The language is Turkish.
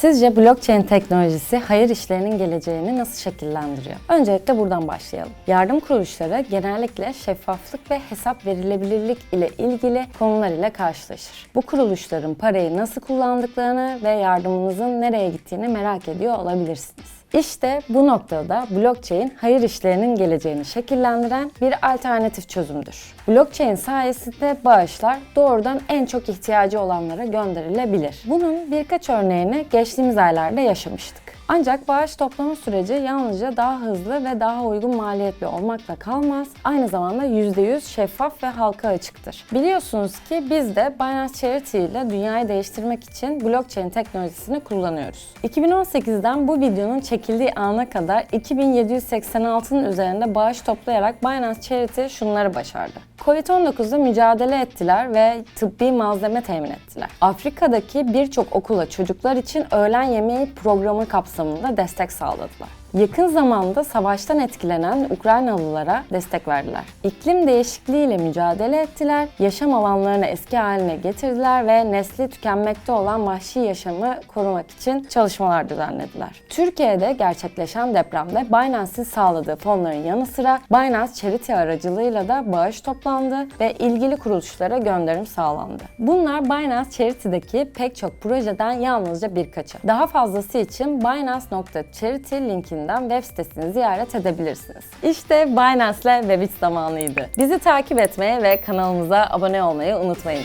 Sizce blockchain teknolojisi hayır işlerinin geleceğini nasıl şekillendiriyor? Öncelikle buradan başlayalım. Yardım kuruluşları genellikle şeffaflık ve hesap verilebilirlik ile ilgili konular ile karşılaşır. Bu kuruluşların parayı nasıl kullandıklarını ve yardımınızın nereye gittiğini merak ediyor olabilirsiniz. İşte bu noktada blockchain hayır işlerinin geleceğini şekillendiren bir alternatif çözümdür. Blockchain sayesinde bağışlar doğrudan en çok ihtiyacı olanlara gönderilebilir. Bunun birkaç örneğini geçtiğimiz aylarda yaşamıştık. Ancak bağış toplama süreci yalnızca daha hızlı ve daha uygun maliyetli olmakla kalmaz, aynı zamanda %100 şeffaf ve halka açıktır. Biliyorsunuz ki biz de Binance Charity ile dünyayı değiştirmek için blockchain teknolojisini kullanıyoruz. 2018'den bu videonun çekildiği ana kadar 2786'nın üzerinde bağış toplayarak Binance Charity şunları başardı. Covid-19'da mücadele ettiler ve tıbbi malzeme temin ettiler. Afrika'daki birçok okula çocuklar için öğlen yemeği programı kapsamında destek sağladılar. Yakın zamanda savaştan etkilenen Ukraynalılara destek verdiler. İklim değişikliğiyle mücadele ettiler, yaşam alanlarını eski haline getirdiler ve nesli tükenmekte olan vahşi yaşamı korumak için çalışmalar düzenlediler. Türkiye'de gerçekleşen depremde Binance'in sağladığı fonların yanı sıra Binance Charity aracılığıyla da bağış toplandı ve ilgili kuruluşlara gönderim sağlandı. Bunlar Binance Charity'deki pek çok projeden yalnızca birkaçı. Daha fazlası için binance.charity linkinden web sitesini ziyaret edebilirsiniz. İşte Binance ile Webit zamanıydı. Bizi takip etmeye ve kanalımıza abone olmayı unutmayın.